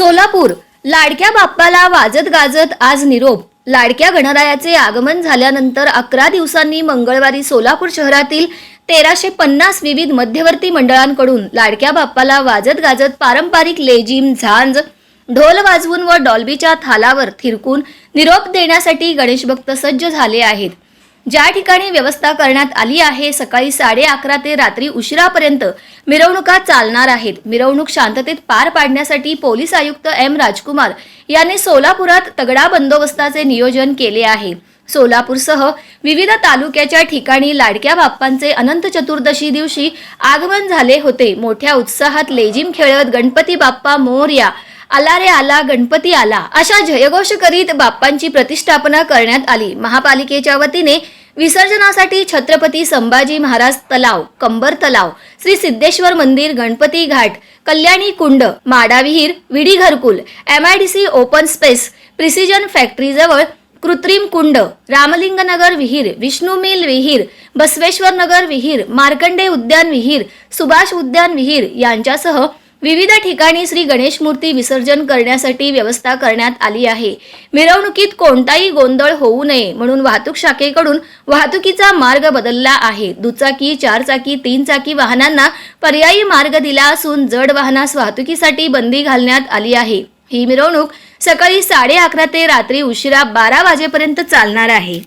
सोलापूर. लाडक्या बाप्पाला वाजत गाजत आज निरोप. लाडक्या गणरायाचे आगमन झाल्यानंतर अकरा दिवसांनी मंगळवारी सोलापूर शहरातील तेराशे पन्नास विविध मध्यवर्ती मंडळांकडून लाडक्या बाप्पाला वाजत गाजत पारंपरिक लेझिम झांज ढोल वाजवून व डॉल्बीच्या थालावर थिरकून निरोप देण्यासाठी गणेश भक्त सज्ज झाले आहेत. ज्या ठिकाणी व्यवस्था करण्यात आली आहे सकाळी साडे अकरा ते रात्री उशिरापर्यंत मिरवणुका चालणार आहेत. मिरवणूक शांततेत पार पाडण्यासाठी पोलीस आयुक्त एम राजकुमार यांनी सोलापुरात तगडा बंदोबस्ताचे नियोजन केले आहे. सोलापूरसह विविध तालुक्याच्या ठिकाणी लाडक्या बाप्पांचे अनंत चतुर्दशी दिवशी आगमन झाले होते. मोठ्या उत्साहात लेझिम खेळत गणपती बाप्पा मोरया आला रे आला गणपती आला अशा जयघोष करीत बाप्पांची प्रतिष्ठापना करण्यात आली. महापालिकेच्या वतीने विसर्जनासाठी छत्रपती संभाजी महाराज तलाव कंबर तलाव श्री सिद्धेश्वर मंदिर गणपती घाट कल्याणी कुंड माडा विहीर विडी घरकुल एमआयडीसी ओपन स्पेस प्रिसिजन फॅक्टरीजवळ कृत्रिम कुंड रामलिंगनगर विहीर विष्णू मिल विहीर बसवेश्वर नगर विहीर मार्कंडे उद्यान विहीर सुभाष उद्यान विहीर यांच्यासह विविध ठिकाणी श्री गणेश मूर्ती विसर्जन करण्यासाठी व्यवस्था करण्यात आली आहे. मिरवणुकीत कोणताही गोंधळ होऊ नये म्हणून वाहतूक शाखेकडून वाहतुकीचा मार्ग बदलला आहे. दुचाकी चारचाकी तीन चाकी वाहनांना पर्यायी मार्ग दिला असून जड वाहनास वाहतुकीसाठी बंदी घालण्यात आली आहे. ही मिरवणूक सकाळी साडे अकरा ते रात्री उशिरा बारा वाजेपर्यंत चालणार आहे.